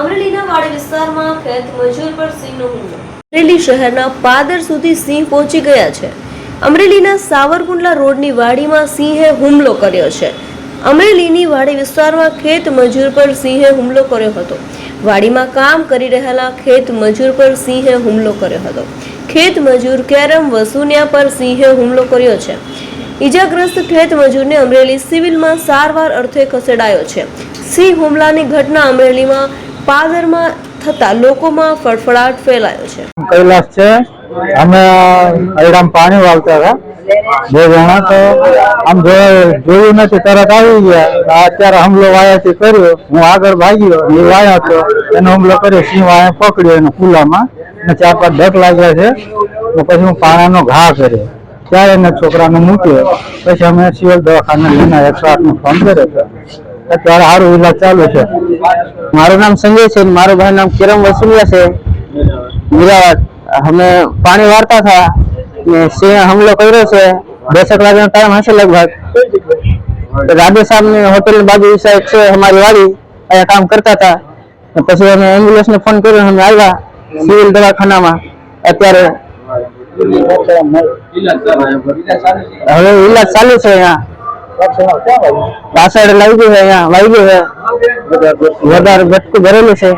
અમરેલીના વાડી વિસ્તારમાં ખેત પર સિંહનો અમરેલી શહેરના પાદર સુધી સિંહ પહોંચી ગયા છે. અમરેલીના સાવરકુંડલા રોડની વાડીમાં સિંહે હુમલો કર્યો છે. અમરેલીની વાડી વિસ્તારમાં ખેત મજૂર પર સિંહે હુમલો કર્યો હતો. વાડીમાં કામ કરી રહેલા ખેત મજૂર પર સિંહે હુમલો કર્યો હતો. ખેત મજૂર કેરમ વસુનિયા પર સિંહે હુમલો કર્યો છે. ઈજાગ્રસ્ત ખેત મજૂરને અમરેલી સિવિલમાં સારવાર અર્થે ખસેડાયો છે. સિંહ હુમલાની ઘટના અમરેલીમાં પાદરમાં થતા લોકોમાં ફડફડાટ ફેલાયો છે. કૈલાસ છે. અમે અયડામ પાણી વાવતા હતા. બે જણા તો આમ જોયું નથી, તરત આવી ગયા. અત્યારે હુમલો વાયાથી કર્યો. હું આગળ ભાગ્યો એ વાયા હતો એનો હુમલો કર્યો. સિંહ વાયા પકડ્યો એને ખુલ્લામાં. અને ચાર પાંચ ડક લાગ્યા છે. તો પછી હું પાણાનો ઘા કર્યો. ત્યારે એને છોકરાને મૂક્યો. પછી અમે સિવિલ દવાખાને લઈને એકસો આઠ ફોન કર્યો અત્યારે સારું ઇલાજ ચાલુ છે. મારું નામ સંજય છે મારું ભાઈ નામ કિરમ વસુલિયા છે. મીરાવાડ. અમે પાણી વારતા હતા ને સિંહ હમલો કર્યો છે. દસક વાગ્યાનો ટાઈમ હશે લગભગ. રાધે સાહેબની હોટલની બાજુ સાઈડ છે અમારી વાડી. અહીંયા કામ કરતા હતા. પછી અમે એમ્બ્યુલન્સને ફોન કર્યો અમે આવ્યા સિવિલ દવાખાનામાં. અત્યારે હવે ઈલાજ ચાલુ છે અહીંયા. પાછળ લાગી ગયું છે અહીંયા વાઈ ગયું છે. વધારે ભટકું ભરેલું છે.